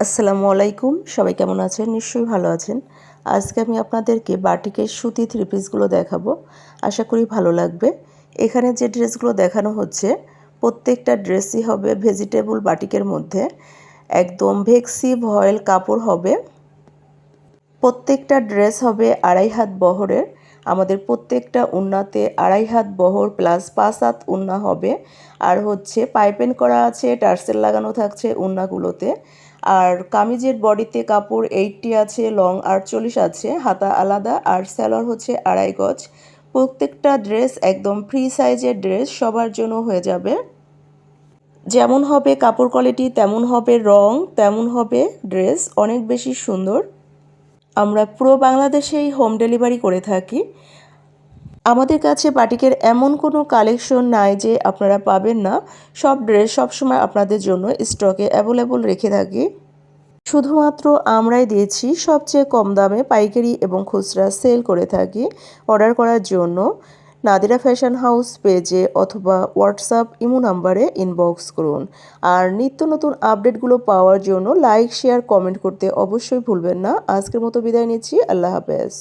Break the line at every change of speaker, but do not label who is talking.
আসসালামু আলাইকুম। সবাই কেমন আছেন? নিশ্চয়ই ভালো আছেন। আজকে আমি আপনাদেরকে বাটিকের সুতি থ্রি পিসগুলো দেখাবো। আশা করি ভালো লাগবে। এখানে যে ড্রেসগুলো দেখানো হচ্ছে, প্রত্যেকটা ড্রেসই হবে ভেজিটেবল বাটিকের মধ্যে। একদম ভেক্সি ভয়েল কাপড় হবে। প্রত্যেকটা ড্রেস হবে আড়াই হাত বহরের। আমাদের প্রত্যেকটা উন্নাতে আড়াই হাত বহর প্লাস পাঁচ হাত উন্না হবে। আর হচ্ছে পাইপেন করা আছে, টার্সেল লাগানো থাকছে উন্নাগুলোতে আর কামিজের বডিতে কাপড় এইটটি আছে লং আটচল্লিশ আছে, হাতা আলাদা। আর স্যালোয়ার হচ্ছে আড়াই গজ। প্রত্যেকটা ড্রেস একদম ফ্রি সাইজের ড্রেস সবার জন্য হয়ে যাবে। যেমন হবে কাপড় কোয়ালিটি তেমন হবে রং, তেমন হবে ড্রেস অনেক বেশি সুন্দর। আমরা পুরো বাংলাদেশেই হোম ডেলিভারি করে থাকি। আমাদের কাছে বাটিকের এমন কোনো কালেকশন নাই যে আপনারা পাবেন না। সব ড্রেস সবসময় আপনাদের জন্য স্টকে অ্যাভেলেবল রেখে থাকি। শুধুমাত্র আমরাই দিয়েছি, সবচেয়ে কম দামে পাইকারি এবং খুচরা সেল করে থাকি অর্ডার করার জন্য। নাদিরা ফ্যাশন হাউস পেজে অথবা হোয়াটসঅ্যাপ ইমো নাম্বারে ইনবক্স করুন। আর নিত্য নতুন আপডেটগুলো পাওয়ার জন্য লাইক শেয়ার কমেন্ট করতে অবশ্যই ভুলবেন না। আজকের মতো বিদায় নিচ্ছি। আল্লাহ হাফেজ।